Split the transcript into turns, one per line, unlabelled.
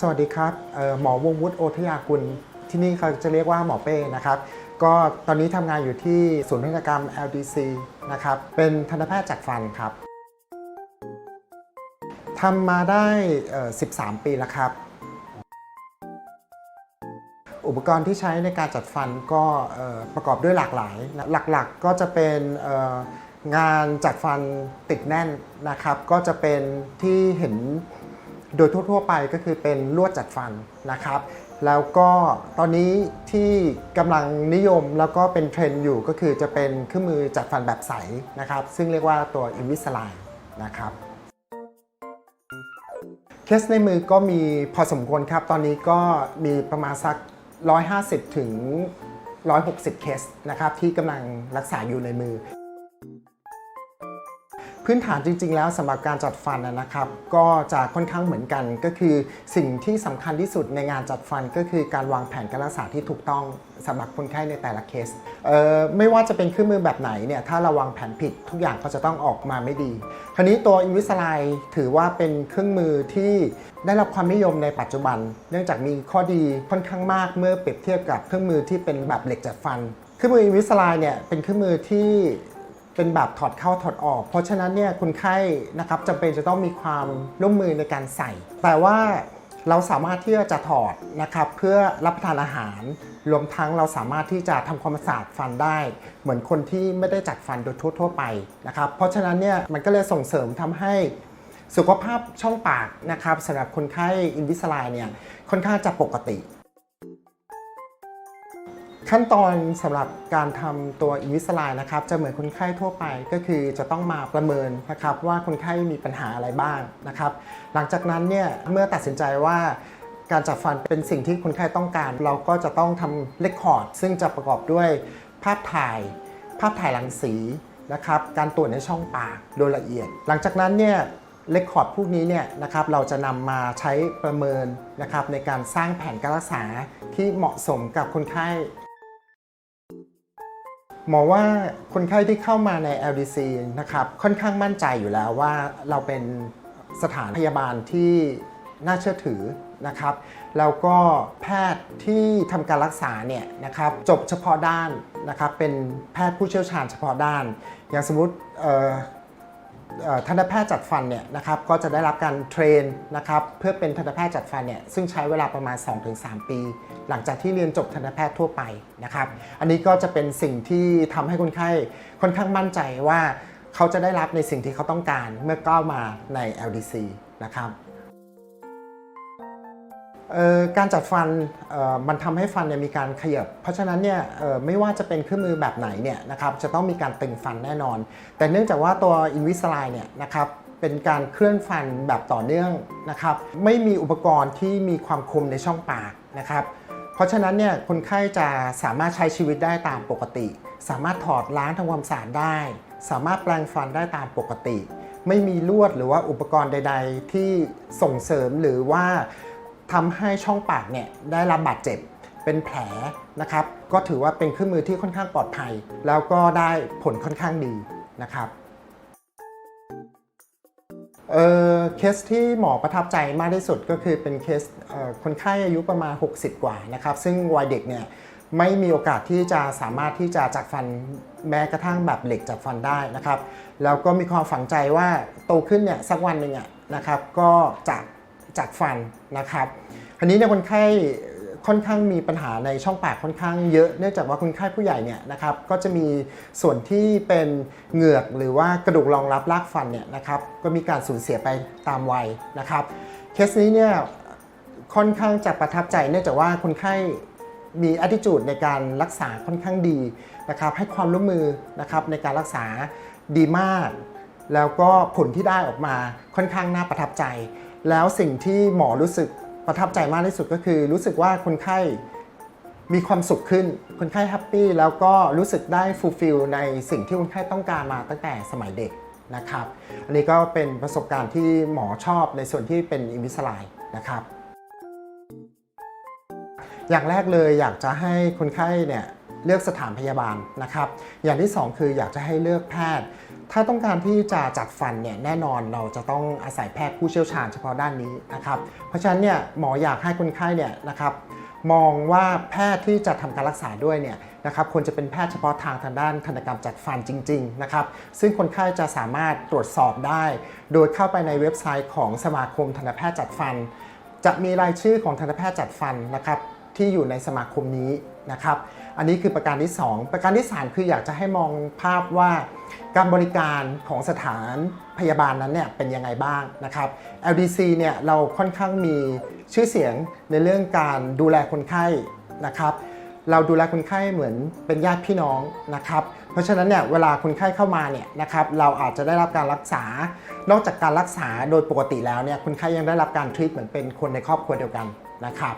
สวัสดีครับหมอวงวุฒิโอทยากุล ที่นี่เขาจะเรียกว่าหมอเป้นะครับ ก็ตอนนี้ทำงานอยู่ที่ศูนย์พัฒนกรรม LDC นะครับ เป็นทันตแพทย์จัดฟันครับทำมาได้ 13 ปีแล้วครับ อุปกรณ์ที่ใช้ในการจัดฟันก็ประกอบด้วยหลากหลาย หลักๆก็จะเป็นงานจัดฟันติดแน่นนะครับ ก็จะเป็นที่เห็น โดยทั่วๆไปก็คือเป็นลวดจัดฟันนะครับ แล้วก็ตอนนี้ที่กำลังนิยมแล้วก็เป็นเทรนด์อยู่ก็คือจะเป็นเครื่องมือจัดฟันแบบใสนะครับ ซึ่งเรียกว่าตัว Invisalign นะครับเคสในมือก็มีพอสมควรครับ ตอนนี้ก็มีประมาณสัก 150 ถึง 160 เคสนะครับที่กำลังรักษาอยู่ในมือ พื้นฐานจริง ๆ แล้วสำหรับการจัดฟันนะครับ ก็จะค่อนข้างเหมือนกัน ก็คือสิ่งที่สำคัญที่สุดในงานจัดฟันก็คือการวางแผนการรักษาที่ถูกต้องสำหรับคนไข้ในแต่ละเคสเอ่อไม่ว่าจะเป็นเครื่องมือแบบไหนเนี่ยถ้าเราวางแผนผิดทุกอย่างก็จะต้องออกมาไม่ดีคราวนี้ตัว Invisalign ถือว่าเป็นเครื่องมือที่ได้รับความนิยมในปัจจุบัน เนื่องจากมีข้อดีค่อนข้างมากเมื่อเปรียบเทียบกับเครื่องมือที่เป็นแบบเหล็กจัดฟัน เครื่องมือ Invisalign เนี่ยเป็นเครื่องมือที่ เป็นแบบถอดเข้าถอดออก เพราะฉะนั้นเนี่ยคนไข้นะครับจำเป็นจะต้องมีความร่วมมือในการใส่ แต่ว่าเราสามารถที่จะถอดนะครับเพื่อรับประทานอาหาร รวมทั้งเราสามารถที่จะทำความสะอาดฟันได้ เหมือนคนที่ไม่ได้จัดฟันโดยทั่วๆไปนะครับ เพราะฉะนั้นเนี่ยมันก็เลยส่งเสริมทำให้สุขภาพช่องปากนะครับสำหรับคนไข้อินวิสไลเนี่ยค่อนข้างจะปกติ ขั้นตอนสำหรับการทำตัวอินวิสไลนะครับ จะเหมือนคนไข้ทั่วไปก็คือจะต้องมาประเมินนะครับว่าคนไข้มีปัญหาอะไรบ้างนะครับ หลังจากนั้นเนี่ยเมื่อตัดสินใจว่าการจัดฟันเป็นสิ่งที่คนไข้ต้องการ เราก็จะต้องทำเลคคอร์ดซึ่งจะประกอบด้วยภาพถ่าย ภาพถ่ายรังสีนะครับ การตรวจในช่องปากโดยละเอียด หลังจากนั้นเนี่ยเลคคอร์ดพวกนี้เนี่ยนะครับเราจะนำมาใช้ประเมินนะครับในการสร้างแผนการรักษาที่เหมาะสมกับคนไข้ หมอว่าคนไข้ที่เข้ามาใน LDC นะครับค่อนข้างมั่นใจอยู่แล้วว่าเราเป็นสถานพยาบาลที่น่าเชื่อถือนะครับ แล้วก็แพทย์ที่ทำการรักษาเนี่ยนะครับจบเฉพาะด้านนะครับเป็นแพทย์ผู้เชี่ยวชาญเฉพาะด้าน อย่างสมมติ ทันตแพทย์จัดฟันเนี่ยนะครับก็จะได้รับการเทรนนะครับเพื่อเป็นทันตแพทย์จัดฟันเนี่ยซึ่งใช้เวลาประมาณ 2-3 ปี หลังจากที่เรียนจบทันตแพทย์ทั่วไปนะครับอันนี้ก็จะเป็นสิ่งที่ทำให้คนไข้ค่อนข้างมั่นใจว่าเขาจะได้รับในสิ่งที่เขาต้องการเมื่อก้าวมาใน LDC นะครับ การจัดฟันมันทำให้ฟันเนี่ยมีการขยับ เพราะฉะนั้นเนี่ยไม่ว่าจะเป็นเครื่องมือแบบไหนเนี่ยนะครับจะต้องมีการตึงฟันแน่นอน แต่เนื่องจากว่าตัว Invisalign เนี่ยนะครับเป็นการเคลื่อนฟันแบบต่อเนื่องนะครับ ไม่มีอุปกรณ์ที่มีความคมในช่องปากนะครับ เพราะฉะนั้นเนี่ยคนไข้จะสามารถใช้ชีวิตได้ตามปกติ สามารถถอดล้างทำความสะอาดได้ สามารถแปลงฟันได้ตามปกติ ไม่มีลวดหรือว่าอุปกรณ์ใด ๆ ที่ส่งเสริมหรือว่า ทำให้ช่องปากเนี่ยได้รับบาดเจ็บเป็นแผลนะครับ ก็ถือว่าเป็นเครื่องมือที่ค่อนข้างปลอดภัย แล้วก็ได้ผลค่อนข้างดีนะครับเออเคสที่หมอประทับใจมากที่สุดก็คือเป็นเคสเคนไข้อายุประมาณ 60 กว่านะครับ ซึ่งวัยเด็กเนี่ยไม่มีโอกาสที่จะสามารถที่จะจัดฟันแม้กระทั่งแบบเหล็กจัดฟันได้นะครับ แล้วก็มีความฝังใจว่าโตขึ้นเนี่ยสักวันหนึ่งอะนะครับ ก็จะ จัดฟันนะครับคราวนี้เนี่ยคนไข้ค่อนข้างมีปัญหาในช่องปากค่อนข้างเยอะ เนื่องจากว่าคนไข้ผู้ใหญ่เนี่ยนะครับก็จะมีส่วนที่เป็นเหงือกหรือว่ากระดูกรองรับรากฟันเนี่ยนะครับก็มีการสูญเสียไปตามวัยนะครับเคสนี้เนี่ยค่อนข้างจะประทับใจเนื่องจากว่าคนไข้มี attitude ในการรักษาค่อนข้างดีนะครับให้ความร่วมมือนะครับในการรักษาดีมาก แล้วก็ผลที่ได้ออกมาค่อนข้างน่าประทับใจ แล้วสิ่งที่หมอรู้สึกประทับใจมากที่สุดก็คือ รู้สึกว่าคนไข้มีความสุขขึ้น คนไข้แฮปปี้แล้วก็รู้สึกได้ฟูลฟิลในสิ่งที่คนไข้ต้องการมาตั้งแต่สมัยเด็กนะครับ อันนี้ก็เป็นประสบการณ์ที่หมอชอบในส่วนที่เป็นอินวิสไลนะครับ อย่างแรกเลยอยากจะให้คนไข้เนี่ยเลือกสถานพยาบาลนะครับ อย่างที่สองคืออยากจะให้เลือกแพทย์ ถ้าต้องการที่จะจัดฟันเนี่ยแน่นอนเราจะต้องอาศัยแพทย์ผู้เชี่ยวชาญเฉพาะด้านนี้นะครับเพราะฉะนั้นเนี่ยหมออยากให้คนไข้เนี่ยนะครับมองว่าแพทย์ที่จะทำการรักษาด้วยเนี่ยนะครับควรจะเป็นแพทย์เฉพาะทางทางด้านทันตกรรมจัดฟันจริงๆนะครับซึ่งคนไข้จะสามารถตรวจสอบได้ โดยเข้าไปในเว็บไซต์ของสมาคมทันตแพทย์จัดฟัน จะมีรายชื่อของทันตแพทย์จัดฟันนะครับที่อยู่ในสมาคมนี้ นะครับ อันนี้คือประการที่ 2 ประการที่ 3 คืออยากจะให้มองภาพว่าการบริการของสถานพยาบาลนั้นเนี่ยเป็นยังไงบ้างนะครับ LDC เนี่ยเราค่อนข้างมีชื่อเสียงในเรื่องการดูแลคนไข้นะครับ เราดูแลคนไข้เหมือนเป็นญาติพี่น้องนะครับ เพราะฉะนั้นเนี่ยเวลาคนไข้เข้ามาเนี่ยนะครับเราอาจจะได้รับการรักษา นอกจากการรักษาโดยปกติแล้วเนี่ยคนไข้ยังได้รับการทรีตเหมือนเป็นคนในครอบครัวเดียวกันนะครับ